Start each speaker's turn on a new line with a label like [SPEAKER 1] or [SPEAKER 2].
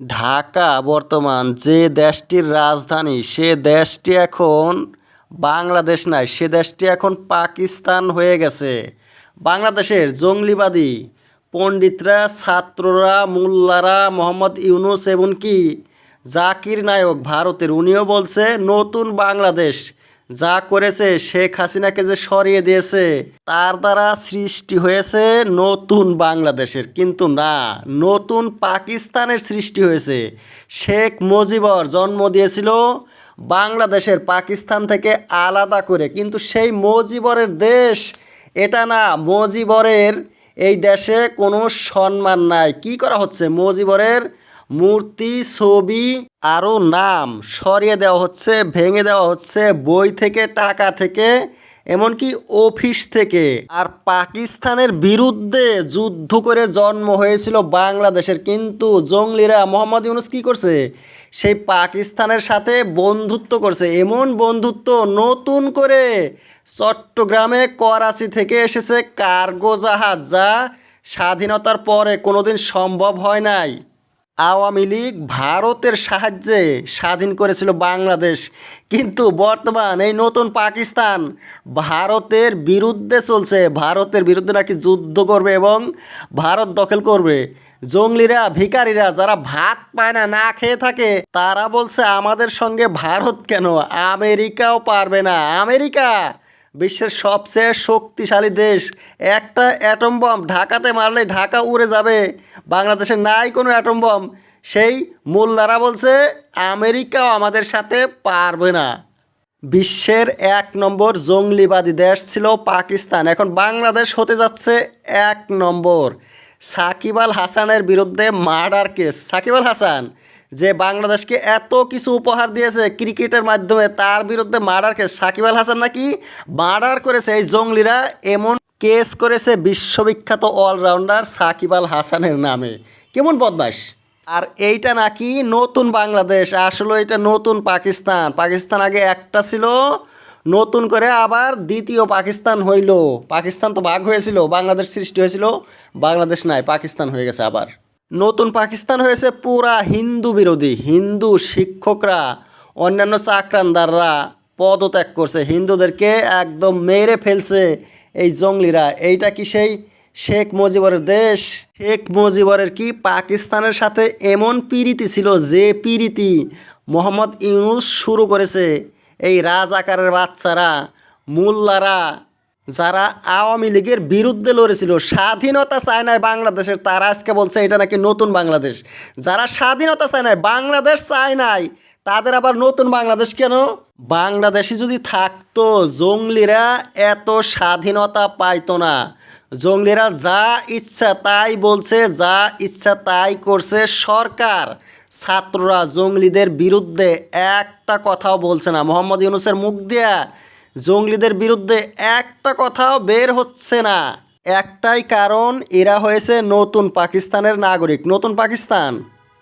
[SPEAKER 1] ঢাকা, বর্তমান যে দেশটির রাজধানী, সে দেশটি এখন বাংলাদেশ নাই, সে দেশটি এখন পাকিস্তান হয়ে গেছে। বাংলাদেশের জঙ্গলিবাদী পণ্ডিতরা, ছাত্ররা, মোল্লারা, মোহাম্মদ ইউনুস, এমনকি জাকির নায়ক ভারতের, উনিও বলছে, নতুন বাংলাদেশ যা করেছে শেখ হাসিনাকে যে সরিয়ে দিয়েছে, তার দ্বারা সৃষ্টি হয়েছে নতুন বাংলাদেশের। কিন্তু না, নতুন পাকিস্তানের সৃষ্টি হয়েছে। শেখ মুজিবর জন্ম দিয়েছিল বাংলাদেশের পাকিস্তান থেকে আলাদা করে। কিন্তু সেই মুজিবরের দেশ, এটা না, মুজিবরের এই দেশে কোনো সম্মান নাই। কি করা হচ্ছে? মুজিবরের মূর্তি, ছবি আরও নাম সরিয়ে দেওয়া হচ্ছে, ভেঙে দেওয়া হচ্ছে, বই থেকে, টাকা থেকে, এমনকি অফিস থেকে। আর পাকিস্তানের বিরুদ্ধে যুদ্ধ করে জন্ম হয়েছিল বাংলাদেশের, কিন্তু জঙ্গলিরা মোহাম্মদ ইউনুস কী করছে? সেই পাকিস্তানের সাথে বন্ধুত্ব করছে। এমন বন্ধুত্ব নতুন করে চট্টগ্রামে করাচি থেকে এসেছে কার্গো জাহাজ, যা স্বাধীনতার পরে কোনোদিন সম্ভব হয় নাই। আওয়ামী লীগ ভারতের সাহায্যে স্বাধীন করেছিল বাংলাদেশ। কিন্তু বর্তমান এই নতুন পাকিস্তান ভারতের বিরুদ্ধে চলছে। ভারতের বিরুদ্ধে নাকি যুদ্ধ করবে এবং ভারত দখল করবে। জঙ্গলিরা ভিকারিরা যারা ভাত পায় না না খেয়ে থাকে, তারা বলছে, আমাদের সঙ্গে ভারত কেন? আমেরিকাও পারবে না। আমেরিকা! বিশ্বের সবচেয়ে শক্তিশালী দেশ। একটা অ্যাটম বম ঢাকাতে মারলে ঢাকা উড়ে যাবে। বাংলাদেশে নাই কোনো অ্যাটম বম সেই মোল্লারা বলছে, আমেরিকাও আমাদের সাথে পারবে না। বিশ্বের এক নম্বর জঙ্গলিবাদী দেশ ছিল পাকিস্তান। এখন বাংলাদেশ হতে যাচ্ছে এক নম্বর। সাকিব আল হাসানের বিরুদ্ধে মার্ডার কেস। সাকিব আল হাসান যে বাংলাদেশকে এত কিছু উপহার দিয়েছে ক্রিকেটের মাধ্যমে, তার বিরুদ্ধে মার্ডারকে সাকিব আল হাসান নাকি মার্ডার করেছে এই জঙ্গলিরা? এমন কেস করেছে বিশ্ববিখ্যাত অলরাউন্ডার সাকিব আল হাসানের নামে। কেমন বদমাস আর এইটা নাকি নতুন বাংলাদেশ, আসলে এটা নতুন পাকিস্তান। পাকিস্তান আগে একটা ছিল, নতুন করে আবার দ্বিতীয় পাকিস্তান হইল। পাকিস্তান তো ভাগ হয়েছিল, বাংলাদেশ সৃষ্টি হয়েছিল, বাংলাদেশ নাই, পাকিস্তান হয়ে গেছে আবার। নতুন পাকিস্তান হয়েছে পুরা হিন্দু বিরোধী, হিন্দু শিক্ষকরা, অন্যান্য চাকরানদাররা পদত্যাগ করছে। হিন্দুদেরকে একদম মেরে ফেলছে এই জঙ্গলিরা। এইটা কি সেই শেখ মুজিবরের দেশ? শেখ মুজিবরের কি পাকিস্তানের সাথে এমন পিরিতি ছিল যে পিরিতি মোহাম্মদ ইউনুস শুরু করেছে? এই রাজাকারের বাচ্চারা, মোল্লারা যারা আওয়ামী লীগের বিরুদ্ধে লড়েছিল, স্বাধীনতা চায় নাই বাংলাদেশের, তারা আজকে বলছে এটা নাকি নতুন বাংলাদেশ। যারা স্বাধীনতা চায় নাই, বাংলাদেশ চায় নাই, তাদের আবার নতুন বাংলাদেশ কেন? বাংলাদেশে যদি থাকতো, জঙ্গলিরা এত স্বাধীনতা পাইতো না। জঙ্গলিরা যা ইচ্ছা তাই বলছে, যা ইচ্ছা তাই করছে সরকার। ছাত্ররা জঙ্গলিদের বিরুদ্ধে একটা কথাও বলছে না। মোহাম্মদ ইউনুসের মুখ দিয়া জঙ্গলিদের বিরুদ্ধে একটা কথাও বের হচ্ছে না। একটাই কারণ, এরা হয়েছে নতুন পাকিস্তানের নাগরিক। নতুন পাকিস্তান।